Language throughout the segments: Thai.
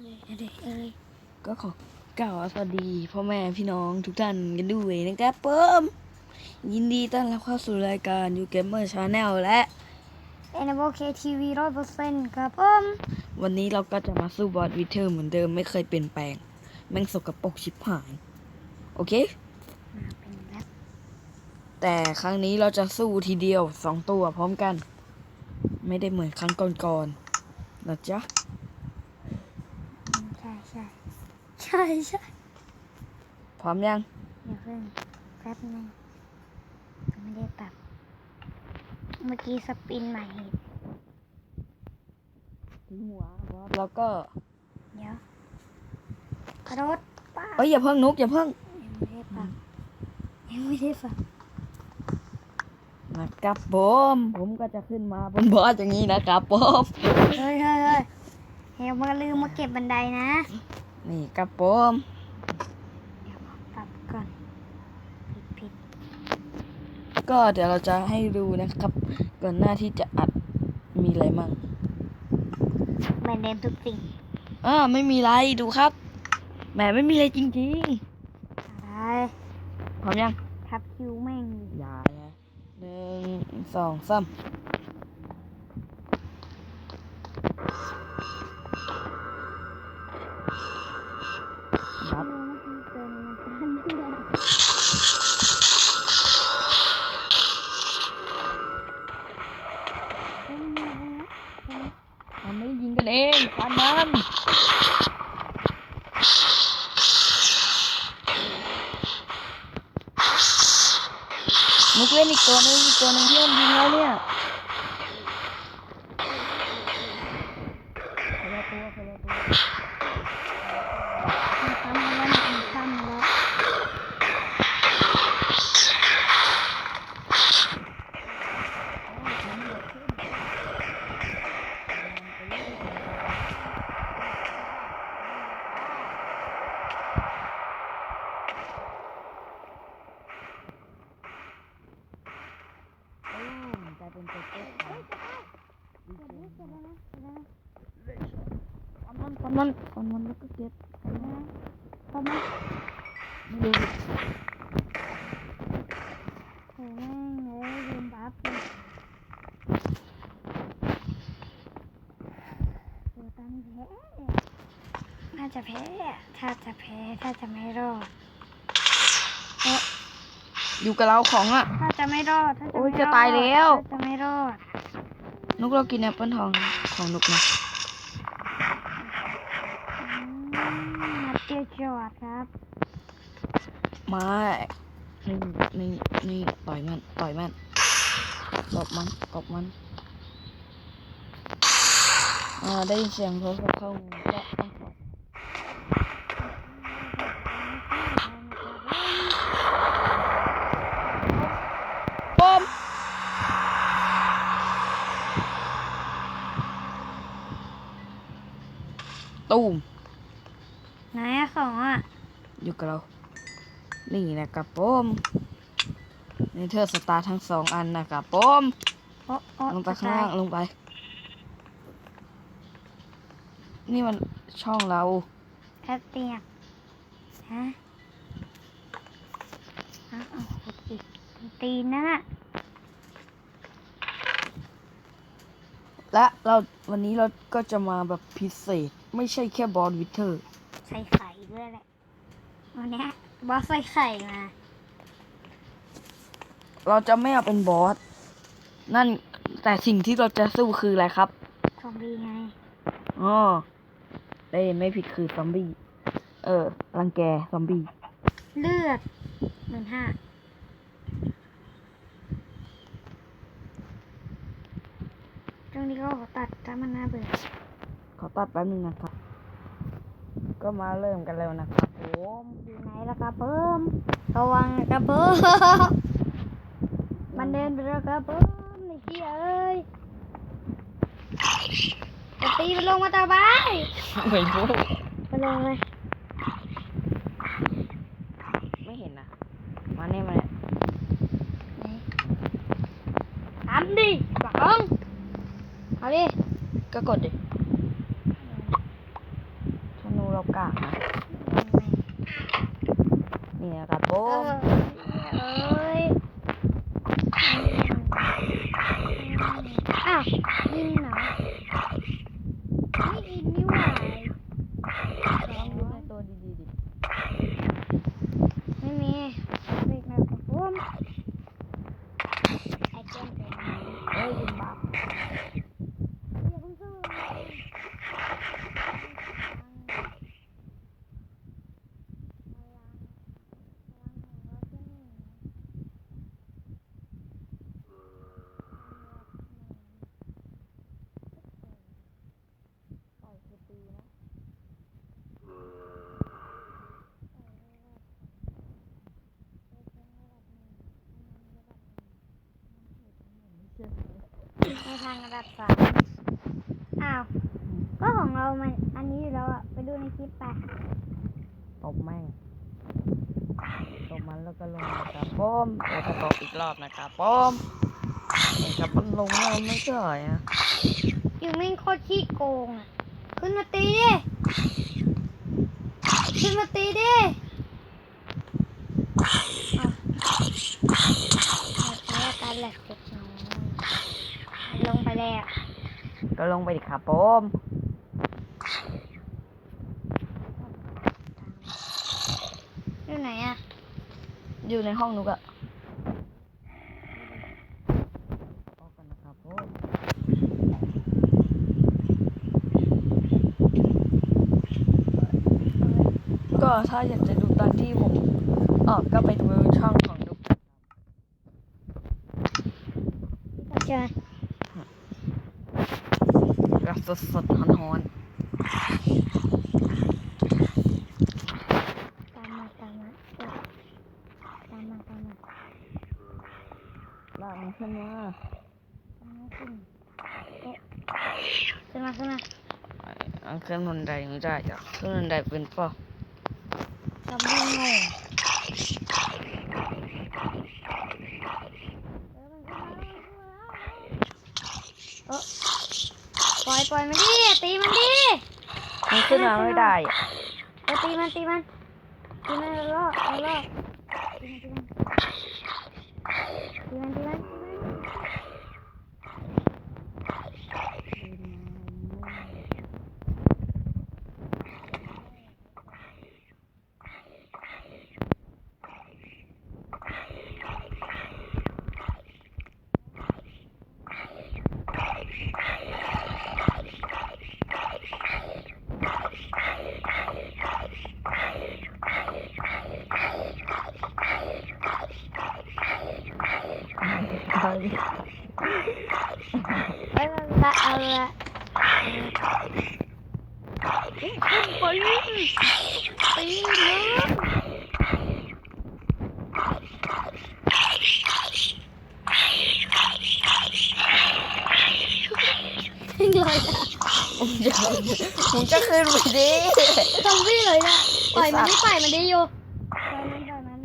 เอาดิเอาดิก็ขอกล่าวสวัสดีพ่อแม่พี่น้องทุกท่านกันด้วยนะครับเพิ่มยินดีต้อนรับเข้าสู่รายการ You Gamer Channel และเอ็นโอเคทีวีร้อยเปอร์เซ็นต์ครับผมวันนี้เราก็จะมาสู้บอสวิเทอร์เหมือนเดิมไม่เคยเปลี่ยนแปลง แม่งสกปรกชิบหาย โอเคมาเป็นแบบแต่ครั้งนี้เราจะสู้ทีเดียวสองตัวพร้อมกัน ไม่ได้เหมือนครั้งก่อนๆนะจ๊ะ อืมใช่ใช่ ใช่ใช่พร้อมยังเดี๋ยวเพิ่งแป๊บนึงยังไม่ได้ปรับ เมื่อกี้สปินใหม่ถึงหัวบอสแล้วก็ เดี๋ยวกระโดดป้าเอ้ยอย่าเพิ่งนุกอย่าเพิ่งยังไม่ได้ปรับยังไม่ได้ปรับนะครับผมผมก็จะขึ้นมาบนบอสอย่างนี้นะครับผมเฮ้ยเฮ้ยเฮ้ยเฮลมาลืมมาเก็บบันไดนะ นี่ครับผมเดี๋ยวปรับก่อนผิดผิดก็เดี๋ยวเราจะให้ดูนะครับ ก่อนหน้าที่จะอัดมีอะไรมั่งเหมือนเดิมทุกสิ่งอ่าไม่มีอะไรดูครับแหมไม่มีอะไรจริงอะไรๆพร้อมยังทับคิวแม่งอยู่อย่านะหนึ่งสองสาม อันเองฟันมันมุกเล่นอีกตัวนึงอีกตัวนึงที่มันยิงแล้วเนี่ยคนละตัวคนละตัว มันทำมาแล้วมันทำมาแล้ว อืมกลายเป็นตัวเจ็บฟันมันฟันมันฟันมันแล้วก็เก็บฟันมัน พอมาไม่รู้โอ้แม่งเลยลืมบัฟเลยตัวตันแพ้น่าจะแพ้ถ้าจะแพ้ถ้าจะไม่รอดเอ๊ะอยู่กับเราของอะ ถ้าจะไม่รอดถ้าจะโอ้ยไม่จะรอดตายแล้ว ถ้าจะไม่รอดนุกเรากินแอปเปิลทองของนุกนะอืม เดียวจอดครับ มานี่นี่นี่ต่อยมัน ต่อยมันตบมันตบมัน อ่า ได้ยินเสียงโทรศัพท์เข้าหูก็ต้องถอดปอมตูม ไหนอะของอะอยู่กับเรา นี่นะครับผมนี่เธอสตาร์ทั้งสองอันนะครับผมโอ้โอ้ลงไปข้างล่างลงไป นี่มันช่องเราแอปเตียกฮะอ้าวเอาขุดอีกตีนนั่นน่ะและเราวันนี้เราก็จะมาแบบพิเศษ ไม่ใช่แค่บอลวิเทอร์ ใส่ไข่ด้วยแหละวันเนี้ยบอสใส่ไข่มา เราจะไม่เอาเป็นบอส นั่นแต่สิ่งที่เราจะสู้คืออะไรครับ ซอมบี้ไง อ๋อได้ยินไม่ผิดคือซอมบี้ เออ รังแกซอมบี้ เลือดหมื่นห้าตรงนี้ก็ขอตัดถ้ามันน่าเบื่อขอตัดแป๊บนึงนะครับ ก็มาเริ่มกันแล้วนะครับผมอยู่ไหนล่ะครับเพิ่มระวังนะครับเพิ่มมันเดินไปแล้วครับเพิ่มไอ้เหี้ยเอ้ยจะตีมันลงมาตาบายไม่รู้มาลงเลยไม่เห็นนะมาเนี่ยมาเนี่ยทำดิบังเอาดิก็กดดิ อบกลางนะนี่ นะครับผ เอ ม อเอ้ยอ้าวยินเหรอไม่อินนี่หว่า ลองดูในตัวดีๆดิ ไม่มีเด็กนะครับผมไอเจนเป็น เอ้ยยิงบัก อย่าเพิ่งสู้ใน ทางระดับสามอ้าว ก็ของเรามันอันนี้อยู่แล้วอะไปดูในคลิปไปตบแม่งตบมันแล้วก็ลงนะครับผมแล้วก็ตบอีกรอบนะครับผมเห็นกับมันลงเราไม่เฉยอะอยู่แม่งโคตรขี้โกงอะขึ้นมาตีดิขึ้นมาตีดิเอาเอาแค่การแหลกเล็กน้อยลงไปแล้ว ก็ลงไปดิครับผมอยู่ไหนอะอยู่ในห้องนุกอะออกกันนะครับผมก็ถ้าอยากจะดูตอนที่ผมออกก็ไปดูช่องของนุกนะครับเจอแบบ สดๆฮ้อนตามมาตามมาเออตามมาตามมาๆลากมันขึ้นมาตามมาขึ้นเอ๊ะขึ้นมาขึ้นมาอันขึ้นบันไดไม่ได้จ้ะขึ้นบันไดเป็นเปล่าซอมบี้โง่เออป ล่อยปล่อยมันดิตีมันดิมันขึ้นมาไม่ได้อะ เออตีมันตีมันตีมันรอบรอบตีมันตีมันตีมันตีมัน เฮ้ยเอาละเอาละไปเลยเลยนะผมจะผมจะขึ้นไปดิ ซอมบี้เลยนะปล่อยมันไม่ปล่อยมันด้อยู่ปล่อยมันปล่อยมัน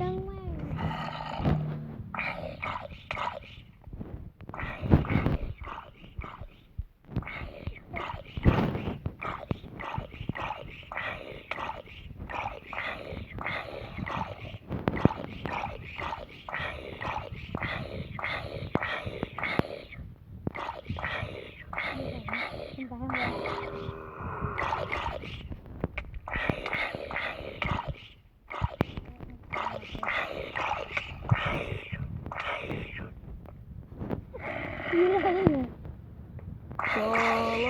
จังแม่ง ขึ้นไปข้างบนนี่อะไรเนี่ย โซโล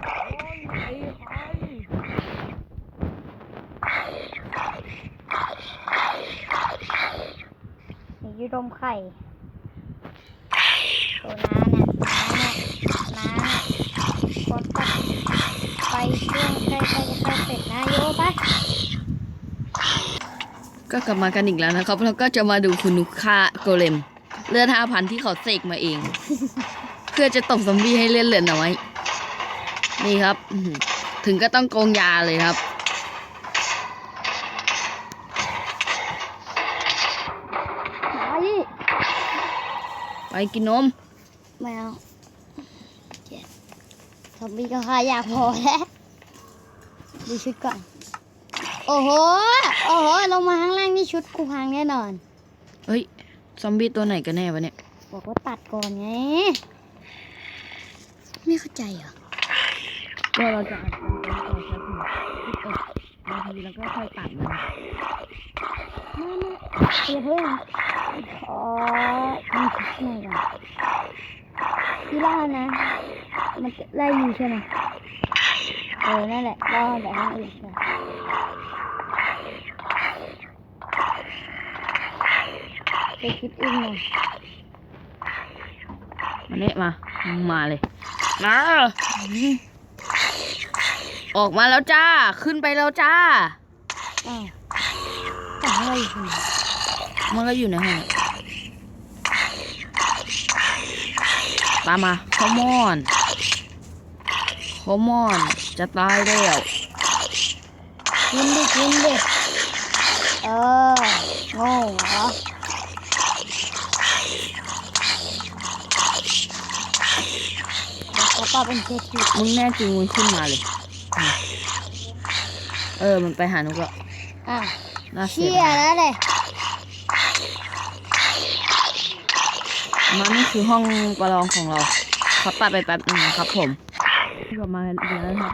โอ้ยไอ้ไอ้ นี่ยู ดมไข่ตัวน้าเนี่ยน้าเนี่ยน้าเนี่ยกดตัดไปช่วงใกล้ใกล้จะเข้เสร็จนะโยไปก็กลับมากันอีกแล้วนะครับแล้วก็จะมาดูคุณนุค่าโกเลมเลือดห้าพันที่เขาเสกมาเอง เพื่อจะตบซอมบี้ให้เลือดเหลือน้อยนี่ครับ ถึงก็ต้องโกงยาเลยครับ ไป ไป กินนม ไม่เอาเจ็ดซอมบี้ก็ฆ่าอยากพอแล้ว ดูชุดก่อน โอ้โห โอ้โห ลงมาข้างล่างนี่ชุดกูพังแน่นอน เฮ้ย ซอมบี้ตัวไหนกันแน่วะเนี่ย บอกว่าตัดก่อนไง ไม่เข้าใจเหรอก็เราจะอัดกันต่อสักถึงสิบเอ็ดนาทีแล้วก็ค่อยตัดมันไม่ไม่ อย่าเพิ่งขอมีชุดหน่อยก่อนพี่ล่านะ มันจะไล่ยู่ใช่ไหมเออ นั่นแหละล่าแบบนั้นอื่นใช่ไปคิดอึ้งหน่อยมาเนี่ยมา มาเลย มาออกมาแล้วจ้า ขึ้นไปแล้วจ้าอ้าว ไรอยู่มันก็อยู่ในห้องตามมาขมอนขมอน จะตายแล้วกินดิกินดิเออโง่เหรอเขาป้าเป็นเศรษฐีมึงแน่จริงมึงขึ้นมาเลย เออ มันไปหานุกแล้วอะ น่าเสีเชี่ยยดายแล้วเลยมันนี่คือห้องประลองของเราขอตัดไปแป๊บนึงนะครับ ผมกลับมาอีกแล้วนะครับ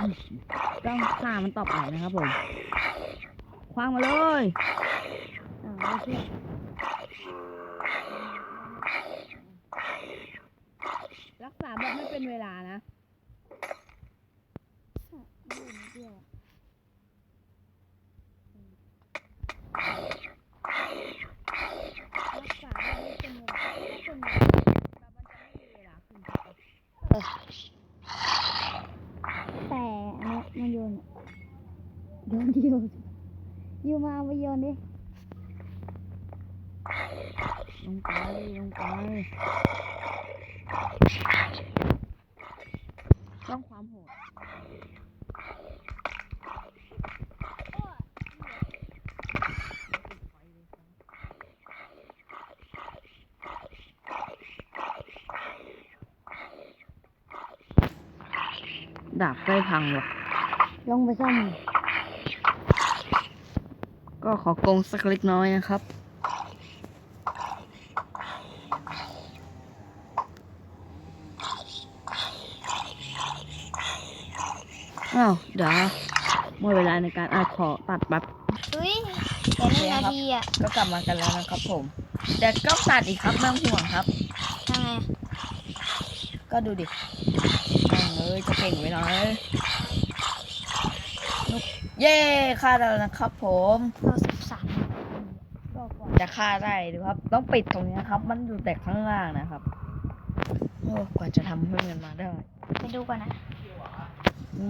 ต้องฆ่ามันต่อไปนะครับผมคว้างมาเลยอ่าไม่เชื่อรักษาแบบไม่เป็นเวลานะ แต่อันเนี้ยมันโยนโยนโยนโยนมาเอาไปโยนดิ ลงไปลงไป ต้องความโหดดาบใกล้พังว่ะลงไปซ่อมก็ขอโกงสักเล็กน้อยนะครับ อ้าวเดี๋ยวหมดเวลาในการอัดขอตัดแป๊บอุ้ยแต่หนึ่งนาทีอะก็กลับมากันแล้วนะครับผม แต่ก็ตัดอีกครับไม่ต้องห่วงครับ ทำไงก็ดูดินั่งเลยจะเก่งไว้หน่อยนุกเย้ฆ่าได้แล้วนะครับ ผมเราสิบสามก็กว่าจะฆ่าได้ดูครับ ต้องปิดตรงนี้ครับ มันอยู่แต่ข้างล่างนะครับโอ้กว่าจะทำให้มันมาได้ ไปดูก่อนนะมัน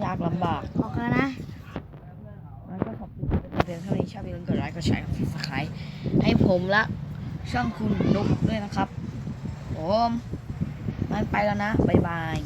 ยากลำบากออกแล้วนะแล้วก็ขอบคุณที่เป็นเท่านี้ชอบอย่าลืมกดไลค์กดแชร์กด subscribe ให้ผมและช่องคุณนุกด้วยนะครับผมมันไปแล้วนะ บ๊ายบาย